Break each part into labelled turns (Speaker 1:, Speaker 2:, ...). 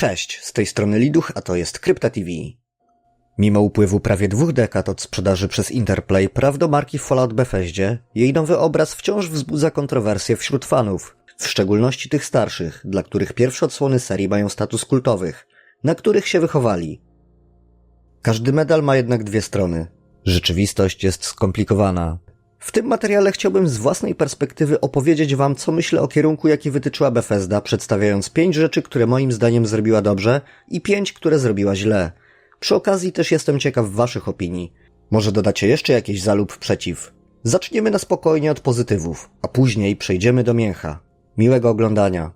Speaker 1: Cześć, z tej strony Liduch, a to jest Krypta TV. Mimo upływu prawie dwóch dekad od sprzedaży przez Interplay praw do marki Fallout Bethesdzie, jej nowy obraz wciąż wzbudza kontrowersje wśród fanów, w szczególności tych starszych, dla których pierwsze odsłony serii mają status kultowych, na których się wychowali. Każdy medal ma jednak dwie strony. Rzeczywistość jest skomplikowana. W tym materiale chciałbym z własnej perspektywy opowiedzieć wam, co myślę o kierunku, jaki wytyczyła Bethesda, przedstawiając pięć rzeczy, które moim zdaniem zrobiła dobrze i pięć, które zrobiła źle. Przy okazji też jestem ciekaw waszych opinii. Może dodacie jeszcze jakieś za lub przeciw. Zaczniemy na spokojnie od pozytywów, a później przejdziemy do mięcha. Miłego oglądania.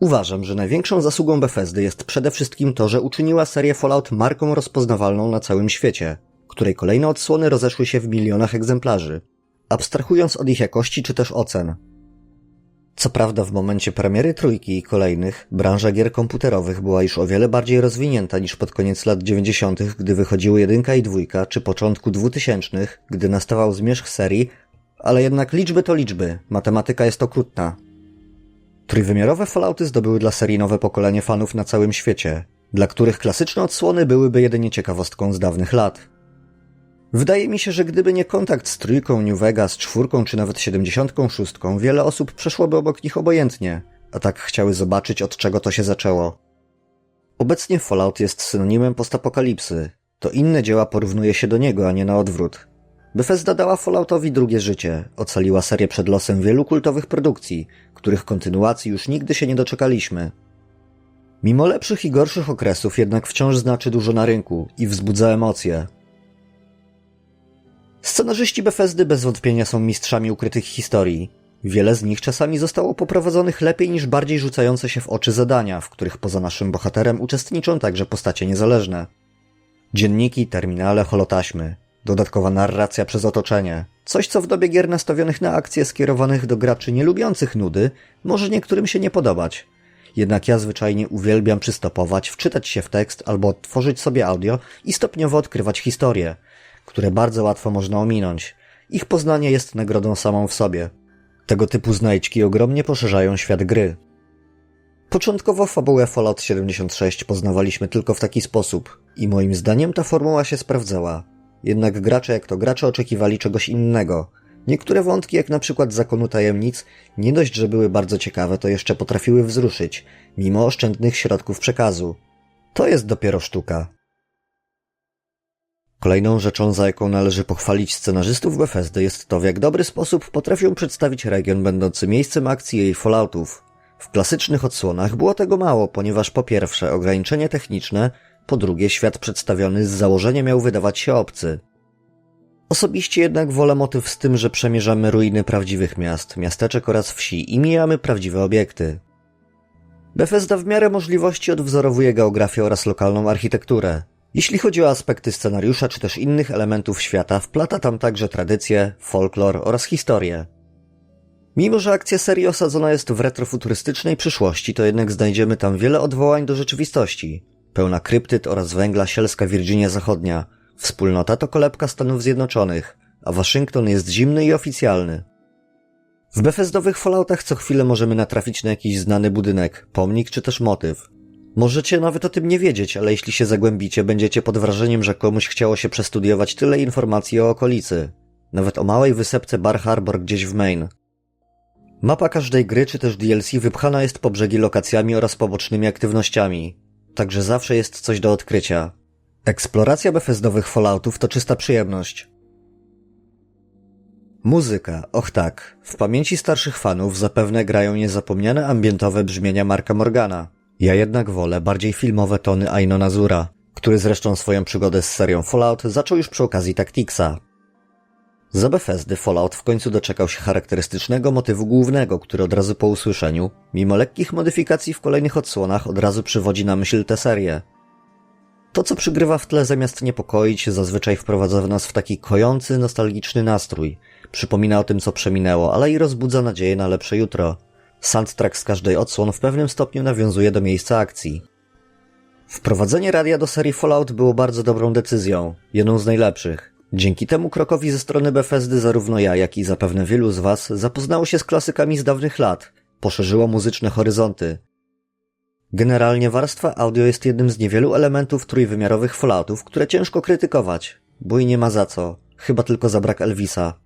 Speaker 1: Uważam, że największą zasługą Bethesdy jest przede wszystkim to, że uczyniła serię Fallout marką rozpoznawalną na całym świecie, której kolejne odsłony rozeszły się w milionach egzemplarzy, abstrahując od ich jakości czy też ocen. Co prawda w momencie premiery trójki i kolejnych, branża gier komputerowych była już o wiele bardziej rozwinięta niż pod koniec lat 90., gdy wychodziły jedynka i dwójka, czy początku 2000., gdy nastawał zmierzch serii, ale jednak liczby to liczby, matematyka jest okrutna. Trójwymiarowe Fallouty zdobyły dla serii nowe pokolenie fanów na całym świecie, dla których klasyczne odsłony byłyby jedynie ciekawostką z dawnych lat. Wydaje mi się, że gdyby nie kontakt z trójką, New Vegas, czwórką czy nawet 76, wiele osób przeszłoby obok nich obojętnie, a tak chciały zobaczyć od czego to się zaczęło. Obecnie Fallout jest synonimem postapokalipsy. To inne dzieła porównuje się do niego, a nie na odwrót. Bethesda dała Falloutowi drugie życie, ocaliła serię przed losem wielu kultowych produkcji, których kontynuacji już nigdy się nie doczekaliśmy. Mimo lepszych i gorszych okresów jednak wciąż znaczy dużo na rynku i wzbudza emocje, Scenarzyści Bethesdy bez wątpienia są mistrzami ukrytych historii. Wiele z nich czasami zostało poprowadzonych lepiej niż bardziej rzucające się w oczy zadania, w których poza naszym bohaterem uczestniczą także postacie niezależne. Dzienniki, terminale, holotaśmy, dodatkowa narracja przez otoczenie. Coś, co w dobie gier nastawionych na akcje skierowanych do graczy nielubiących nudy, może niektórym się nie podobać. Jednak ja zwyczajnie uwielbiam przystopować, wczytać się w tekst albo odtworzyć sobie audio i stopniowo odkrywać historię – które bardzo łatwo można ominąć. Ich poznanie jest nagrodą samą w sobie. Tego typu znajdźki ogromnie poszerzają świat gry. Początkowo fabułę Fallout 76 poznawaliśmy tylko w taki sposób i moim zdaniem ta formuła się sprawdzała. Jednak gracze jak to gracze oczekiwali czegoś innego. Niektóre wątki, jak na przykład zakonu tajemnic, nie dość, że były bardzo ciekawe, to jeszcze potrafiły wzruszyć, mimo oszczędnych środków przekazu. To jest dopiero sztuka. Kolejną rzeczą, za jaką należy pochwalić scenarzystów Bethesdy jest to, w jak dobry sposób potrafią przedstawić region będący miejscem akcji jej falloutów. W klasycznych odsłonach było tego mało, ponieważ po pierwsze ograniczenie techniczne, po drugie świat przedstawiony z założenia miał wydawać się obcy. Osobiście jednak wolę motyw z tym, że przemierzamy ruiny prawdziwych miast, miasteczek oraz wsi i mijamy prawdziwe obiekty. Bethesda w miarę możliwości odwzorowuje geografię oraz lokalną architekturę. Jeśli chodzi o aspekty scenariusza czy też innych elementów świata, wplata tam także tradycje, folklor oraz historię. Mimo, że akcja serii osadzona jest w retrofuturystycznej przyszłości, to jednak znajdziemy tam wiele odwołań do rzeczywistości. Pełna kryptyt oraz węgla sielska Virginia Zachodnia. Wspólnota to kolebka Stanów Zjednoczonych, a Waszyngton jest zimny i oficjalny. W Bethesdowych Falloutach co chwilę możemy natrafić na jakiś znany budynek, pomnik czy też motyw. Możecie nawet o tym nie wiedzieć, ale jeśli się zagłębicie, będziecie pod wrażeniem, że komuś chciało się przestudiować tyle informacji o okolicy. Nawet o małej wysepce Bar Harbor gdzieś w Maine. Mapa każdej gry czy też DLC wypchana jest po brzegi lokacjami oraz pobocznymi aktywnościami. Także zawsze jest coś do odkrycia. Eksploracja Bethesdowych Falloutów to czysta przyjemność. Muzyka, och tak. W pamięci starszych fanów zapewne grają niezapomniane ambientowe brzmienia Marka Morgana. Ja jednak wolę bardziej filmowe tony Aino Nazura, który zresztą swoją przygodę z serią Fallout zaczął już przy okazji Tacticsa. Za Bethesdy Fallout w końcu doczekał się charakterystycznego motywu głównego, który od razu po usłyszeniu, mimo lekkich modyfikacji w kolejnych odsłonach, od razu przywodzi na myśl tę serię. To, co przygrywa w tle zamiast niepokoić, zazwyczaj wprowadza w nas w taki kojący, nostalgiczny nastrój. Przypomina o tym, co przeminęło, ale i rozbudza nadzieję na lepsze jutro. Soundtrack z każdej odsłon w pewnym stopniu nawiązuje do miejsca akcji. Wprowadzenie radia do serii Fallout było bardzo dobrą decyzją, jedną z najlepszych. Dzięki temu krokowi ze strony Bethesdy zarówno ja, jak i zapewne wielu z Was zapoznało się z klasykami z dawnych lat, poszerzyło muzyczne horyzonty. Generalnie warstwa audio jest jednym z niewielu elementów trójwymiarowych Falloutów, które ciężko krytykować, bo i nie ma za co, chyba tylko za brak Elvisa.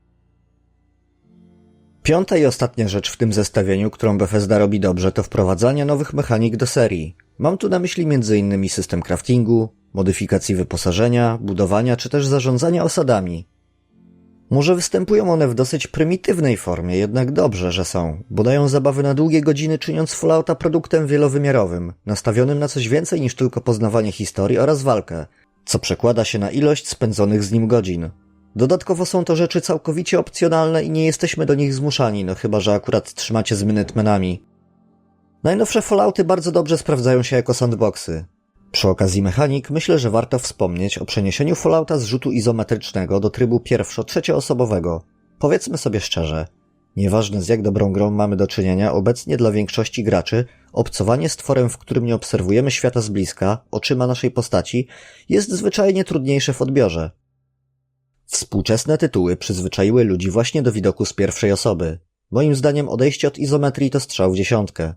Speaker 1: Piąta i ostatnia rzecz w tym zestawieniu, którą Bethesda robi dobrze, to wprowadzanie nowych mechanik do serii. Mam tu na myśli m.in. system craftingu, modyfikacji wyposażenia, budowania czy też zarządzania osadami. Może występują one w dosyć prymitywnej formie, jednak dobrze, że są, bo dają zabawy na długie godziny, czyniąc Fallouta produktem wielowymiarowym, nastawionym na coś więcej niż tylko poznawanie historii oraz walkę, co przekłada się na ilość spędzonych z nim godzin. Dodatkowo są to rzeczy całkowicie opcjonalne i nie jesteśmy do nich zmuszani, no chyba, że akurat trzymacie z Minutemenami. Najnowsze Fallouty bardzo dobrze sprawdzają się jako sandboxy. Przy okazji mechanik myślę, że warto wspomnieć o przeniesieniu Fallouta z rzutu izometrycznego do trybu pierwszo-trzecioosobowego. Powiedzmy sobie szczerze, nieważne z jak dobrą grą mamy do czynienia, obecnie dla większości graczy obcowanie z tworem, w którym nie obserwujemy świata z bliska, oczyma naszej postaci, jest zwyczajnie trudniejsze w odbiorze. Współczesne tytuły przyzwyczaiły ludzi właśnie do widoku z pierwszej osoby. Moim zdaniem odejście od izometrii to strzał w dziesiątkę.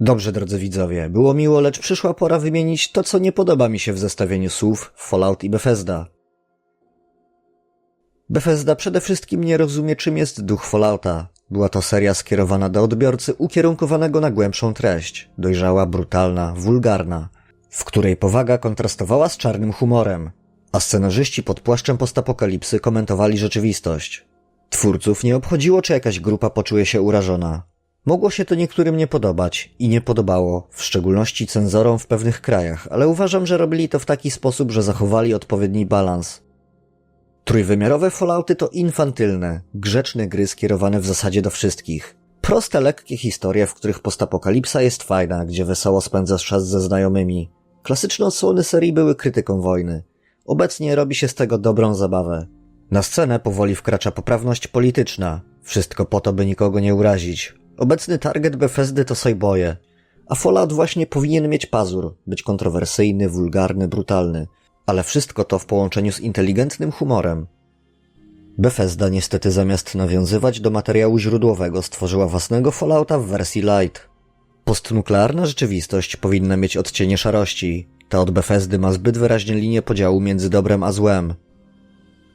Speaker 1: Dobrze, drodzy widzowie, było miło, lecz przyszła pora wymienić to, co nie podoba mi się w zestawieniu słów Fallout i Bethesda. Bethesda przede wszystkim nie rozumie, czym jest duch Fallouta. Była to seria skierowana do odbiorcy ukierunkowanego na głębszą treść, dojrzała, brutalna, wulgarna, w której powaga kontrastowała z czarnym humorem, a scenarzyści pod płaszczem postapokalipsy komentowali rzeczywistość. Twórców nie obchodziło, czy jakaś grupa poczuje się urażona. Mogło się to niektórym nie podobać i nie podobało, w szczególności cenzorom w pewnych krajach, ale uważam, że robili to w taki sposób, że zachowali odpowiedni balans. Trójwymiarowe Fallouty to infantylne, grzeczne gry skierowane w zasadzie do wszystkich. Proste, lekkie historie, w których postapokalipsa jest fajna, gdzie wesoło spędzasz czas ze znajomymi. Klasyczne odsłony serii były krytyką wojny. Obecnie robi się z tego dobrą zabawę. Na scenę powoli wkracza poprawność polityczna. Wszystko po to, by nikogo nie urazić. Obecny target Bethesdy to sojboje. A Fallout właśnie powinien mieć pazur, być kontrowersyjny, wulgarny, brutalny. Ale wszystko to w połączeniu z inteligentnym humorem. Bethesda niestety zamiast nawiązywać do materiału źródłowego stworzyła własnego Fallouta w wersji light. Postnuklearna rzeczywistość powinna mieć odcienie szarości, ta od Bethesdy ma zbyt wyraźnie linię podziału między dobrem a złem.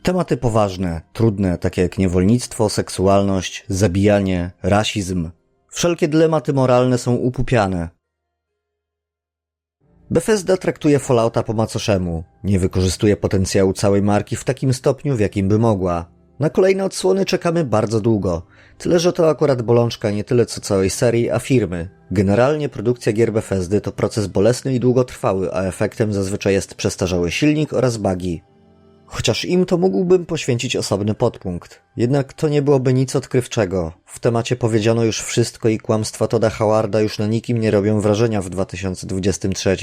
Speaker 1: Tematy poważne, trudne, takie jak niewolnictwo, seksualność, zabijanie, rasizm. Wszelkie dylematy moralne są upupiane. Bethesda traktuje Fallouta po macoszemu. Nie wykorzystuje potencjału całej marki w takim stopniu, w jakim by mogła. Na kolejne odsłony czekamy bardzo długo. Tyle, że to akurat bolączka nie tyle co całej serii, a firmy. Generalnie produkcja gier Bethesdy to proces bolesny i długotrwały, a efektem zazwyczaj jest przestarzały silnik oraz bugi. Chociaż im to mógłbym poświęcić osobny podpunkt. Jednak to nie byłoby nic odkrywczego. W temacie powiedziano już wszystko i kłamstwa Toda Howarda już na nikim nie robią wrażenia w 2023.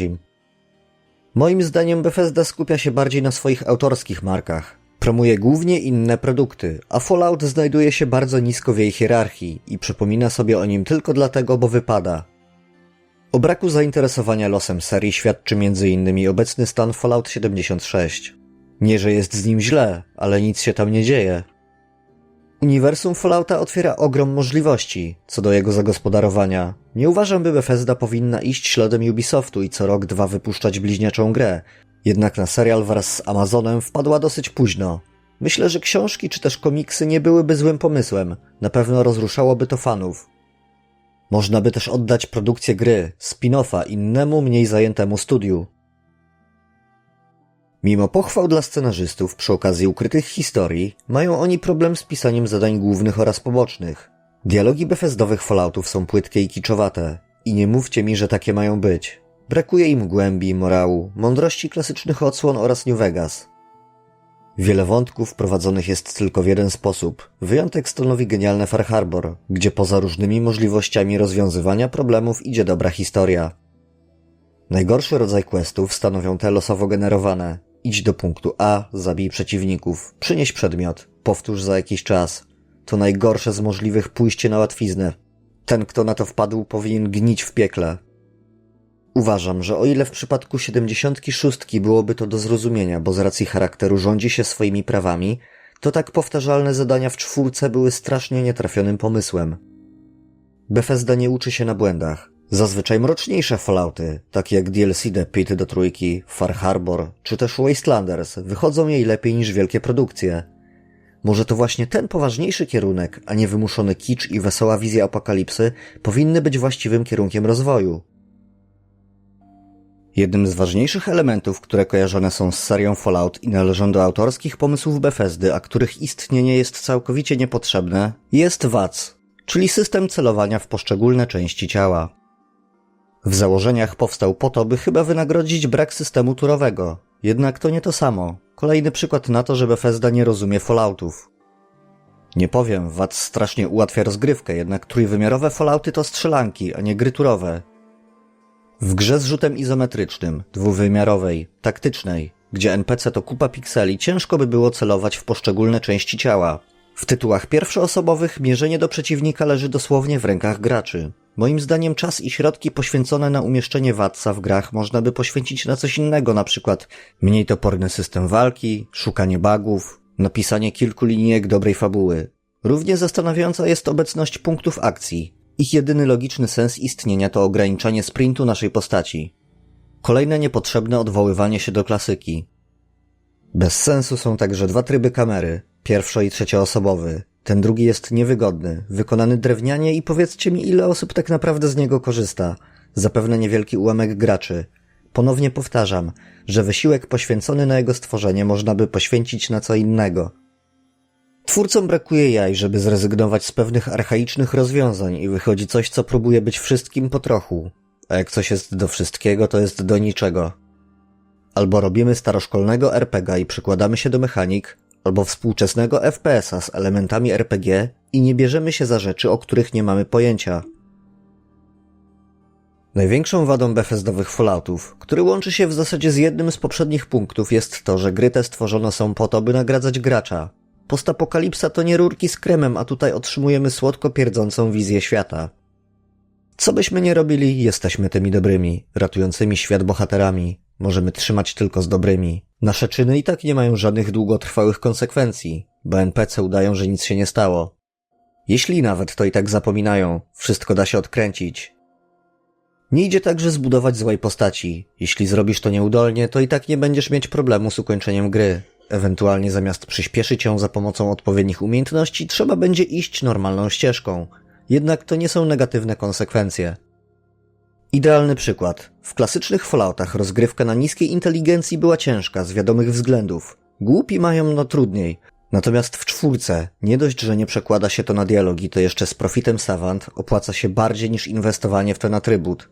Speaker 1: Moim zdaniem Bethesda skupia się bardziej na swoich autorskich markach. Promuje głównie inne produkty, a Fallout znajduje się bardzo nisko w jej hierarchii i przypomina sobie o nim tylko dlatego, bo wypada. O braku zainteresowania losem serii świadczy m.in. obecny stan Fallout 76. Nie, że jest z nim źle, ale nic się tam nie dzieje. Uniwersum Fallouta otwiera ogrom możliwości co do jego zagospodarowania. Nie uważam, by Bethesda powinna iść śladem Ubisoftu i co rok dwa wypuszczać bliźniaczą grę, jednak na serial wraz z Amazonem wpadła dosyć późno. Myślę, że książki czy też komiksy nie byłyby złym pomysłem. Na pewno rozruszałoby to fanów. Można by też oddać produkcję gry, spin-offa innemu, mniej zajętemu studiu. Mimo pochwał dla scenarzystów przy okazji ukrytych historii, mają oni problem z pisaniem zadań głównych oraz pobocznych. Dialogi Bethesdowych Falloutów są płytkie i kiczowate. I nie mówcie mi, że takie mają być. Brakuje im głębi, morału, mądrości klasycznych odsłon oraz New Vegas. Wiele wątków prowadzonych jest tylko w jeden sposób. Wyjątek stanowi genialne Far Harbor, gdzie poza różnymi możliwościami rozwiązywania problemów idzie dobra historia. Najgorszy rodzaj questów stanowią te losowo generowane. Idź do punktu A, zabij przeciwników, przynieś przedmiot, powtórz za jakiś czas. To najgorsze z możliwych pójście na łatwiznę. Ten, kto na to wpadł, powinien gnić w piekle. Uważam, że o ile w przypadku 76 byłoby to do zrozumienia, bo z racji charakteru rządzi się swoimi prawami, to tak powtarzalne zadania w czwórce były strasznie nietrafionym pomysłem. Bethesda nie uczy się na błędach. Zazwyczaj mroczniejsze Fallouty, takie jak DLC The Pit do trójki, Far Harbor czy też Wastelanders, wychodzą jej lepiej niż wielkie produkcje. Może to właśnie ten poważniejszy kierunek, a nie wymuszony kicz i wesoła wizja apokalipsy, powinny być właściwym kierunkiem rozwoju. Jednym z ważniejszych elementów, które kojarzone są z serią Fallout i należą do autorskich pomysłów Bethesdy, a których istnienie jest całkowicie niepotrzebne, jest VATS, czyli system celowania w poszczególne części ciała. W założeniach powstał po to, by chyba wynagrodzić brak systemu turowego. Jednak to nie to samo. Kolejny przykład na to, że Bethesda nie rozumie Falloutów. Nie powiem, VAT strasznie ułatwia rozgrywkę, jednak trójwymiarowe Fallouty to strzelanki, a nie gry turowe. W grze z rzutem izometrycznym, dwuwymiarowej, taktycznej, gdzie NPC to kupa pikseli, ciężko by było celować w poszczególne części ciała. W tytułach pierwszoosobowych mierzenie do przeciwnika leży dosłownie w rękach graczy. Moim zdaniem czas i środki poświęcone na umieszczenie wadca w grach można by poświęcić na coś innego, na przykład mniej toporny system walki, szukanie bugów, napisanie kilku linijek dobrej fabuły. Równie zastanawiająca jest obecność punktów akcji. Ich jedyny logiczny sens istnienia to ograniczanie sprintu naszej postaci. Kolejne niepotrzebne odwoływanie się do klasyki. Bez sensu są także dwa tryby kamery, pierwszo i trzecioosobowy. Ten drugi jest niewygodny, wykonany drewnianie i powiedzcie mi, ile osób tak naprawdę z niego korzysta. Zapewne niewielki ułamek graczy. Ponownie powtarzam, że wysiłek poświęcony na jego stworzenie można by poświęcić na co innego. Twórcom brakuje jaj, żeby zrezygnować z pewnych archaicznych rozwiązań i wychodzi coś, co próbuje być wszystkim po trochu. A jak coś jest do wszystkiego, to jest do niczego. Albo robimy staroszkolnego RPG i przykładamy się do mechanik, albo współczesnego FPS-a z elementami RPG i nie bierzemy się za rzeczy, o których nie mamy pojęcia. Największą wadą Bethesdowych Falloutów, który łączy się w zasadzie z jednym z poprzednich punktów, jest to, że gry te stworzone są po to, by nagradzać gracza. Postapokalipsa to nie rurki z kremem, a tutaj otrzymujemy słodko pierdzącą wizję świata. Co byśmy nie robili, jesteśmy tymi dobrymi, ratującymi świat bohaterami. Możemy trzymać tylko z dobrymi. Nasze czyny i tak nie mają żadnych długotrwałych konsekwencji, bo NPC udają, że nic się nie stało. Jeśli nawet, to i tak zapominają. Wszystko da się odkręcić. Nie idzie także zbudować złej postaci. Jeśli zrobisz to nieudolnie, to i tak nie będziesz mieć problemu z ukończeniem gry. Ewentualnie zamiast przyspieszyć ją za pomocą odpowiednich umiejętności, trzeba będzie iść normalną ścieżką. Jednak to nie są negatywne konsekwencje. Idealny przykład. W klasycznych Falloutach rozgrywka na niskiej inteligencji była ciężka z wiadomych względów. Głupi mają no trudniej. Natomiast w czwórce, nie dość, że nie przekłada się to na dialogi, to jeszcze z profitem Savant opłaca się bardziej niż inwestowanie w ten atrybut.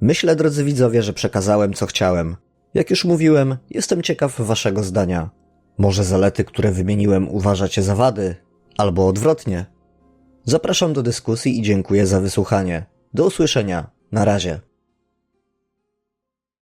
Speaker 1: Myślę, drodzy widzowie, że przekazałem co chciałem. Jak już mówiłem, jestem ciekaw waszego zdania. Może zalety, które wymieniłem, uważacie za wady? Albo odwrotnie? Zapraszam do dyskusji i dziękuję za wysłuchanie. Do usłyszenia. Na razie.